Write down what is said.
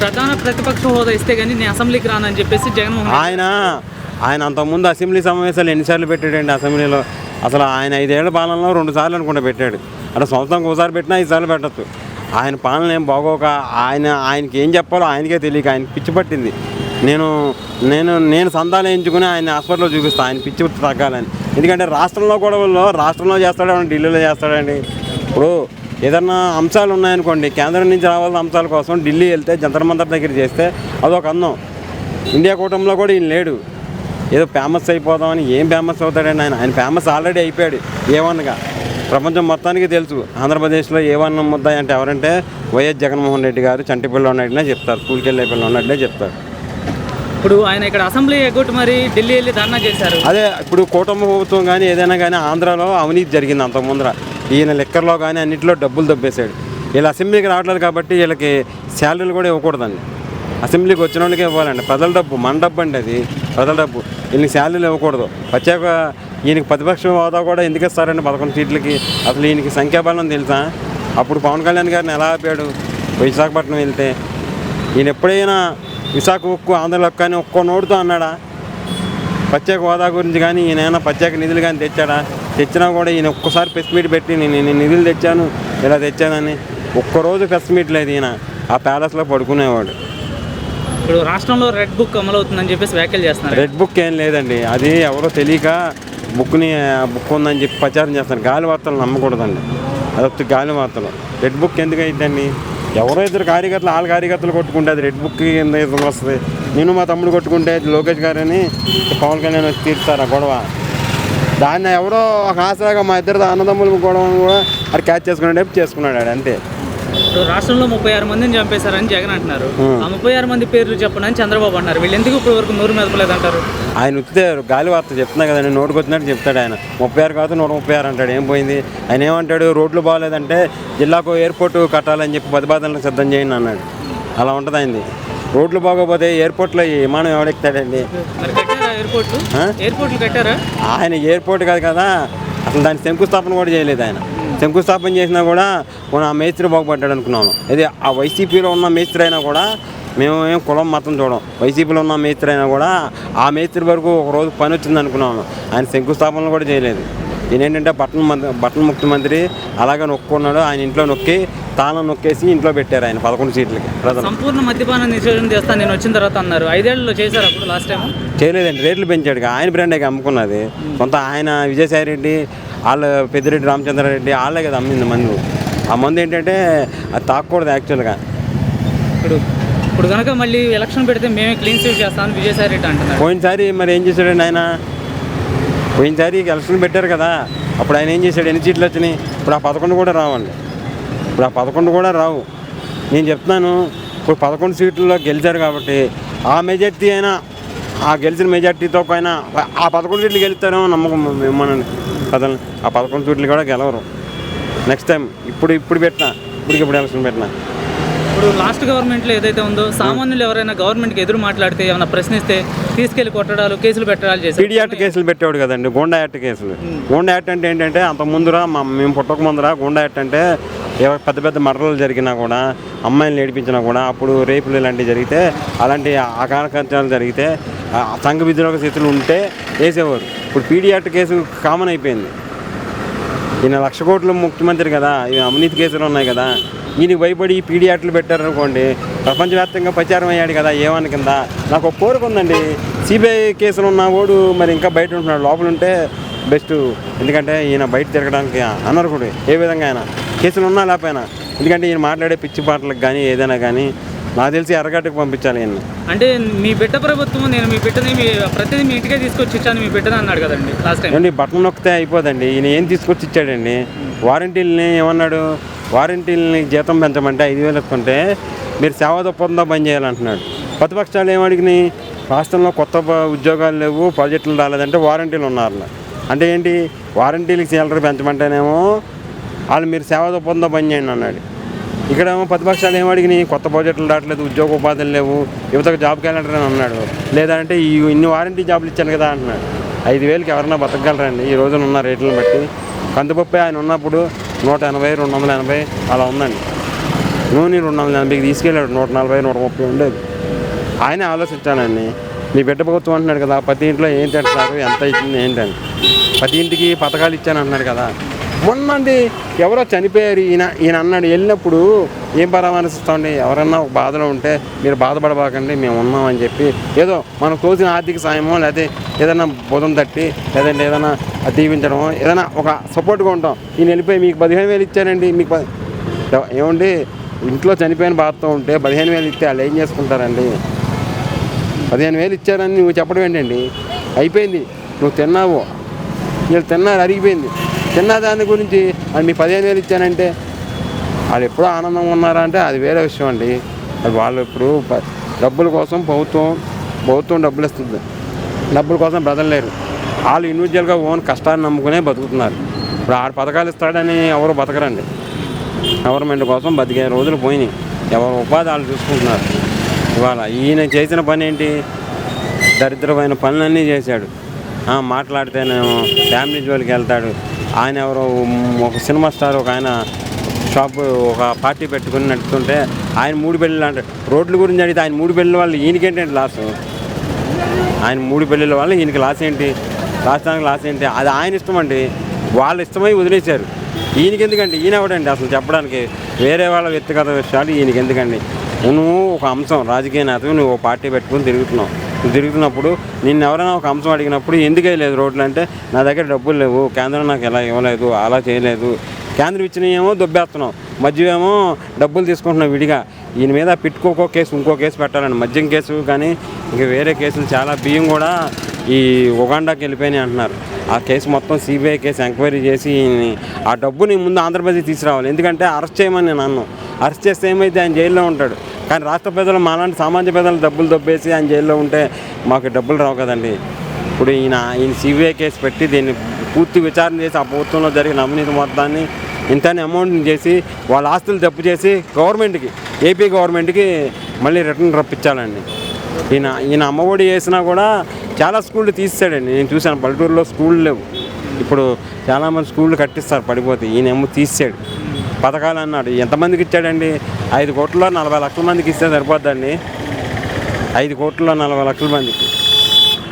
ప్రధాన ప్రతిపక్ష హోదా ఇస్తే కానీ నేను అసెంబ్లీకి రానని చెప్పేసి జగన్మోహన్ ఆయన ఆయన అంతకుముందు అసెంబ్లీ సమావేశాలు ఎన్నిసార్లు పెట్టాడండి అసెంబ్లీలో? అసలు ఆయన ఐదేళ్ళ పాలనలో రెండు సార్లు అనుకుంటా పెట్టాడు. అంటే సంవత్సరానికి ఒకసారి పెట్టినా ఐదు సార్లు పెట్టచ్చు. ఆయన పాలన ఏం బాగోక ఆయన ఆయనకి ఏం చెప్పాలో ఆయనకే తెలియక ఆయన పిచ్చి పట్టింది. నేను నేను నేను సంతాలు ఎంచుకుని ఆయన హాస్పిటల్లో చూపిస్తాను ఆయన పిచ్చి తగ్గాలని ఎందుకంటే రాష్ట్రంలో గొడవల్లో రాష్ట్రంలో చేస్తాడా ఢిల్లీలో చేస్తాడండి ఇప్పుడు ఏదన్నా అంశాలు ఉన్నాయనుకోండి కేంద్రం నుంచి రావాల్సిన అంశాల కోసం ఢిల్లీ వెళ్తే జంతర్ మంతర్ దగ్గర చేస్తే అదొక అందం. ఇండియా కూటమిలో కూడా ఈయన లేడు. ఏదో ఫేమస్ అయిపోదామని ఏం ఫేమస్ అవుతాడండి ఆయన? ఆయన ఫేమస్ ఆల్రెడీ అయిపోయాడు ఏ వన్గా. ప్రపంచం మొత్తానికి తెలుసు ఆంధ్రప్రదేశ్లో ఏ వన్ ముద్దాయి అంటే ఎవరంటే వైఎస్ జగన్మోహన్ రెడ్డి గారు చంటిపిల్ల ఉన్నట్టునే చెప్తారు స్కూల్కి వెళ్ళే పిల్ల ఉన్నట్లే చెప్తారు. ఇప్పుడు ఆయన ఇక్కడ అసెంబ్లీ ఎగ్గొట్టి మరి ఢిల్లీ వెళ్ళి ధర్నా చేశారు. అదే ఇప్పుడు కూటమి ప్రభుత్వం కానీ ఏదైనా కానీ ఆంధ్రాలో అవినీతి జరిగింది అంత ముందర ఈయన లెక్కర్లో కానీ అన్నింటిలో డబ్బులు దబ్బేశాడు. వీళ్ళు అసెంబ్లీకి రావట్లేదు కాబట్టి వీళ్ళకి శాలరీలు కూడా ఇవ్వకూడదండి. అసెంబ్లీకి వచ్చిన వాళ్ళకి ఇవ్వాలండి. ప్రజల డబ్బు మన డబ్బు అండి అది. ప్రజల డబ్బు. వీళ్ళకి శాలరీలు ఇవ్వకూడదు. ప్రత్యేక ఈయనకి ప్రతిపక్ష హోదా కూడా ఎందుకు ఇస్తారండి? పదకొండు సీట్లకి అసలు ఈయనకి సంఖ్యాబలం తెలుసా? అప్పుడు పవన్ కళ్యాణ్ గారిని ఎలా ఆపాడు? విశాఖపట్నం వెళ్తే. ఈయన ఎప్పుడైనా విశాఖ ఉక్కు ఆంధ్రలో కానీ ఒక్కో నోటుతో అన్నాడా? ప్రత్యేక హోదా గురించి కానీ ఈయన ఏమైనా ప్రత్యేక నిధులు కానీ తెచ్చాడా? తెచ్చినా కూడా ఈయన ఒక్కసారి ప్రెస్ మీట్ పెట్టి నేను నేను నిధులు తెచ్చాను ఇలా తెచ్చానని ఒక్కరోజు ప్రెస్ మీట్ లేదు ఈయన. ఆ ప్యాలెస్లో పడుకునేవాడు. ఇప్పుడు రాష్ట్రంలో రెడ్ బుక్ అమలవుతుందని చెప్పేసి వ్యాఖ్యలు చేస్తున్నారు. రెడ్ బుక్ ఏం లేదండి. అది ఎవరో తెలియక బుక్ని బుక్ ఉందని చెప్పి ప్రచారం చేస్తారు గాలి వార్తలు నమ్మకూడదండి. అదొక గాలి వార్తలు. రెడ్ బుక్ ఎందుకు అయిద్దండి? ఎవరో ఇద్దరు కార్యకర్తలు వాళ్ళ కార్యకర్తలు కొట్టుకుంటే అది రెడ్ బుక్ కింద వస్తుంది? నేను మా తమ్ముడు కొట్టుకుంటే లోకేష్ గారని పవన్ కళ్యాణ్ వచ్చి తీరుతారు ఆ గొడవ. దాన్ని ఎవరో ఒక ఆసరాగా మా ఇద్దరు అన్నదమ్ములు గొడవను కూడా అది క్యాచ్ చేసుకునే చేసుకున్నాడు ఆడు అంతే. ఇప్పుడు రాష్ట్రంలో ముప్పై ఆరు మందిని చంపేశారని జగన్ అంటున్నారు. ఆ. ముప్పై ఆరు మంది పేర్లు చెప్పనని చంద్రబాబు అన్నారు. వీళ్ళు ఎందుకు ఇప్పటి వరకు నోరు మెదపలేదంటారు? ఆయన ఉత్తే గాలి వార్త చెప్తున్నా కదండి నోటుకు వచ్చినట్టు చెప్తాడు ఆయన. ముప్పై ఆరు కాదు నూట ముప్పై ఆరు అంటాడు ఏం పోయింది? ఆయన ఏమంటాడు? రోడ్లు బాగాలేదంటే జిల్లాకు ఎయిర్పోర్ట్ కట్టాలని చెప్పి ప్రతిపాదనలు సిద్ధం చేయండి అన్నాడు. అలా ఉంటుంది ఆయనది. రోడ్లు బాగోపోతే ఎయిర్పోర్ట్లో విమానం ఎవడెక్తాడండి ఎయిర్పోర్ట్లు కట్టారా? ఆయన ఎయిర్పోర్ట్ కాదు కదా. అసలు దాని శంకుస్థాపన కూడా చేయలేదు ఆయన. శంకుస్థాపన చేసినా కూడా మనం ఆ మేస్త్రి బాగుపడ్డాడు అనుకున్నాము ఇది ఆ వైసీపీలో ఉన్న మేస్త్రి అయినా కూడా మేము ఏం కులం మతం చూడం. వైసీపీలో ఉన్న మేస్త్రి అయినా కూడా ఆ మేస్త్రి వరకు ఒక రోజు పని వచ్చింది అనుకున్నాము ఆయన శంకుస్థాపనలు కూడా చేయలేదు. ఈయన ఏంటంటే బట్టన్ మంత్రి బట్టన్ ముఖ్యమంత్రి అలాగే నొక్కున్నాడు. ఆయన ఇంట్లో నొక్కి తాళం నొక్కేసి ఇంట్లో పెట్టారు ఆయన పదకొండు సీట్లకి ప్రజలు. సంపూర్ణ మద్యపాన నిషేధం చేస్తాను నేను వచ్చిన తర్వాత అన్నారు. ఐదేళ్ళలో చేశారు అప్పుడు లాస్ట్ టైం చేయలేదండి. రేట్లు పెంచాడు ఆయన బ్రాండే అమ్ముకున్నది. కొంత ఆయన విజయసాయి రెడ్డి వాళ్ళ పెద్దిరెడ్డి రామచంద్రారెడ్డి వాళ్ళే కదా అమ్మింది మందు. ఆ మందు ఏంటంటే అది తాకూడదు యాక్చువల్గా ఇప్పుడు ఇప్పుడు కనుక మళ్ళీ ఎలక్షన్ పెడితే మేమే క్లీన్ స్వీప్ చేస్తామని విజయసాయి రెడ్డి అంటున్నారు. పోయినసారి మరి ఏం చేశాడండి ఆయన? పోయినసారి ఎలక్షన్ పెట్టారు కదా అప్పుడు ఆయన ఏం చేశాడు ఎన్ని సీట్లు వచ్చినాయి? ఇప్పుడు ఆ పదకొండు కూడా రావండి. ఇప్పుడు ఆ పదకొండు కూడా రావు. నేను చెప్తున్నాను ఇప్పుడు పదకొండు సీట్లలో గెలిచారు కాబట్టి ఆ మెజార్టీ అయినా ఆ గెలిచిన మెజార్టీతో పైన ఆ పదకొండు సీట్లు గెలుస్తారేమో నమ్మకం ఇమ్మనండి ప్రజలు ఆ పదకొండు సీట్లు కూడా గెలవరు. నెక్స్ట్ టైం ఇప్పుడు ఇప్పుడు పెట్టినా ఇప్పటికిప్పుడు ఎలక్షన్ పెట్టినా. ఇప్పుడు లాస్ట్ గవర్నమెంట్లో ఏదైతే ఉందో సామాన్యులు ఎవరైనా గవర్నమెంట్కి ఎదురు మాట్లాడితే ఏమైనా ప్రశ్నిస్తే తీసుకెళ్ళి కొట్టడాలు కేసులు పెట్టడాలు చేసి పీడీ యాక్ట్ కేసులు పెట్టేవాడు కదండి గుండా యాక్ట్ కేసులు. గుండా యాక్ట్ అంటే ఏంటంటే అంత ముందురా మా మేము పుట్టక ముందురా గుండా యాక్ట్ అంటే ఏవో పెద్ద పెద్ద మర్రలు జరిగినా కూడా అమ్మాయిలు ఏడిపించినా కూడా అప్పుడు రేపులు ఇలాంటివి జరిగితే అలాంటి అకానకత్యాలు జరిగితే సంఘ విద్రోహ స్థితులు ఉంటే వేసేవారు. ఇప్పుడు పీడియాట్ కేసు కామన్ అయిపోయింది. ఈయన లక్ష కోట్ల ముఖ్యమంత్రి కదా ఈయన అవినీతి కేసులు ఉన్నాయి కదా ఈయనకి భయపడి ఈ పీడీ యాక్ట్లు పెట్టారనుకోండి ప్రపంచవ్యాప్తంగా ప్రచారం అయ్యాడు కదా ఏమని కింద? నాకు ఒక కోరిక ఉందండి. సిబిఐ కేసులు ఉన్న వాడు మరి ఇంకా బయట ఉంటున్నాడు. లోపల ఉంటే బెస్ట్. ఎందుకంటే ఈయన బయట తిరగడానికి అనర్హుడు ఏ విధంగా అయినా. కేసులు ఉన్నా లేకపోయినా. ఎందుకంటే ఈయన మాట్లాడే పిచ్చి పాటలకు కానీ ఏదైనా కానీ నాకు తెలిసి ఎర్రగడ్డకు పంపించాలి ఈయన అంటే మీ బిడ్డ ప్రభుత్వం నేను మీ బిడ్డని మీ ప్రతిదీ మీ ఇంటికే తీసుకొచ్చి ఇచ్చాను మీ బిడ్డని అన్నాడు కదండి లాస్ట్ టైం బట్టలు నొక్కితే అయిపోదండి. ఈయన ఏం తీసుకొచ్చి ఇచ్చాడండి వారంటీలని ఏమన్నాడు? వారంటీలని జీతం పెంచమంటే ఐదు వేలు ఇస్తుంటే మీరు సేవా ఒప్పందం బంద్ చేయాలంటున్నాడు. ప్రతిపక్షాలు ఏమడిగినాయి రాష్ట్రంలో కొత్త ఉద్యోగాలు లేవు ప్రాజెక్టులు రాలేదంటే వారంటీలు ఉన్నారు అంటే ఏంటి? వారంటీలకి శాలరీ పెంచమంటేనేమో వాళ్ళు మీరు సేవా దొప్పంతో బంద్ చేయండి అన్నాడు. ఇక్కడేమో ప్రతిపక్షాలు ఏమడిగినాయి కొత్త ప్రాజెక్టులు రావట్లేదు ఉద్యోగ ఉపాధులు లేవు యువతకు జాబ్ క్యాలెండర్ అని అన్నాడు. లేదంటే ఈ ఇన్ని వారంటీ జాబులు ఇచ్చాను కదా అంటున్నాడు ఐదు వేలకి ఎవరన్నా బతకగలరండి? ఈ రోజున ఉన్న రేట్లను బట్టి. కందిపప్పు ఆయన ఉన్నప్పుడు నూట ఎనభై రెండు వందల ఎనభై అలా ఉందండి. నూనె రెండు వందల ఎనభైకి తీసుకెళ్ళాడు. నూట నలభై నూట ముప్పై ఉండేది. ఆయనే ఆలోచించానండి మీ బిడ్డ ప్రభుత్వం అంటున్నాడు కదా ప్రతి ఇంట్లో ఏం తింటున్నారు ఎంత అవుతుంది ఏంటని. ప్రతి ఇంటికి పథకాలు ఇచ్చాను అంటున్నాడు కదా. మొన్నండి ఎవరో చనిపోయారు ఈయన ఈయన అన్నాడు. వెళ్ళినప్పుడు ఏం పరామర్శిస్తామండి? ఎవరన్నా ఒక బాధలో ఉంటే మీరు బాధపడబాకండి మేము ఉన్నామని చెప్పి. ఏదో మనకు తోచిన ఆర్థిక సాయమో లేకపోతే ఏదైనా బుధం తట్టి లేదంటే ఏదైనా దీవించడమో ఏదైనా ఒక సపోర్ట్గా ఉంటాం. ఈయన వెళ్ళిపోయి మీకు పదిహేను వేలు ఇచ్చారండి మీకు ఏమండి? ఇంట్లో చనిపోయిన బాధతో ఉంటే పదిహేను వేలు ఇస్తే వాళ్ళు ఏం చేసుకుంటారండి? పదిహేను వేలు ఇచ్చారని నువ్వు చెప్పడం ఏంటండి? అయిపోయింది. నువ్వు తిన్నావు. వీళ్ళు తిన్నారు అరిగిపోయింది. తిన్న దాని గురించి అది మీ పదిహేను వేలు ఇచ్చానంటే వాళ్ళు ఎప్పుడు ఆనందంగా ఉన్నారా అంటే అది వేరే విషయం అండి. వాళ్ళు ఇప్పుడు డబ్బుల కోసం ప్రభుత్వం ప్రభుత్వం డబ్బులు ఇస్తుంది. డబ్బుల కోసం బ్రతలేరు వాళ్ళు ఇండివిజువల్గా ఓన్ కష్టాన్ని నమ్ముకునే బతుకుతున్నారు. ఇప్పుడు ఆరు పథకాలు ఇస్తాడని ఎవరు బతకరండి. గవర్నమెంట్ కోసం బతికే రోజులు పోయినాయి. ఎవరు ఉపాధి వాళ్ళు చూసుకుంటున్నారు. ఇవాళ ఈయన చేసిన పని ఏంటి? దరిద్రమైన పనులన్నీ చేశాడు. ఆ, మాట్లాడితేనేమో ఫ్యామిలీ జోలికి వెళ్తాడు. ఆయన ఎవరో ఒక సినిమా స్టార్ ఒక ఆయన షాప్ ఒక పార్టీ పెట్టుకుని నడుపుతుంటే ఆయన మూడు పెళ్ళిళ్ళు అంటే రోడ్ల గురించి అడిగితే ఆయన మూడు పెళ్ళిళ్ళ వాళ్ళు ఈయనకేంటంటే లాస్ ఆయన మూడు పెళ్ళిళ్ళ వల్ల ఈయనకి లాస్ ఏంటి? రాష్ట్రానికి లాస్ ఏంటి? అది ఆయన ఇష్టం అండి. వాళ్ళ ఇష్టమై వదిలేశారు. ఈయనకి ఎందుకండి? ఈయన ఎవడండి అసలు చెప్పడానికి? వేరే వాళ్ళ వ్యక్తిగత విషయాలు ఈయనకి ఎందుకండి? నువ్వు ఒక అంశం రాజకీయ నేతవి నువ్వు ఒక పార్టీ పెట్టుకుని తిరుగుతున్నావు. నువ్వు తిరుగుతున్నప్పుడు నిన్ను ఎవరైనా ఒక అంశం అడిగినప్పుడు ఎందుకు వేయలేదు రోడ్లు అంటే నా దగ్గర డబ్బులు లేవు కేంద్రం నాకు ఎలా ఇవ్వలేదు అలా చేయలేదు కేంద్రం ఇచ్చినవేమో దొబ్బేస్తున్నావు. ఏమో డబ్బులు తీసుకుంటున్నావు విడిగా. ఈయన మీద పెట్టుకోకో కేసు ఇంకో కేసు పెట్టాలండి. మద్యం కేసు కానీ ఇంకా వేరే కేసులు చాలా బియ్యం కూడా ఈ ఉగాండాకి వెళ్ళిపోయినాయి అంటున్నారు. ఆ కేసు మొత్తం సిబిఐ కేసు ఎంక్వైరీ చేసి ఆ డబ్బుని ముందు ఆంధ్రప్రదేశ్ తీసుకురావాలి. ఎందుకంటే అరెస్ట్ చేయమని నేను అన్నాను అరెస్ట్ చేస్తే ఏమైతే ఆయన జైల్లో ఉంటాడు. కానీ రాష్ట్ర ప్రజలు మాలాంటి సామాన్య ప్రజలు డబ్బులు దొబ్బేసి ఆయన జైల్లో ఉంటే మాకు డబ్బులు రావు కదండి. ఇప్పుడు ఈయన ఈయన సిబిఐ కేసు పెట్టి దీన్ని పూర్తి విచారణ చేసి ఆ ప్రభుత్వంలో జరిగిన అవినీతి మొత్తాన్ని ఇంత అమౌంట్ని చేసి వాళ్ళ ఆస్తులు జప్పు చేసి గవర్నమెంట్కి ఏపీ గవర్నమెంట్కి మళ్ళీ రిటర్న్ రప్పించాలండి. ఈయన ఈయన అమ్మఒడి వేసినా కూడా చాలా స్కూళ్ళు తీసాడండి నేను చూశాను పల్లెటూరులో స్కూళ్ళు లేవు. ఇప్పుడు చాలామంది స్కూళ్ళు కట్టిస్తారు పడిపోతే ఈయన ఏమో తీసాడు పథకాలు అన్నాడు. ఎంతమందికి ఇచ్చాడండి? ఐదు కోట్లలో నలభై లక్షల మందికి ఇస్తే సరిపోద్దండి. ఐదు కోట్లలో నలభై లక్షల మందికి.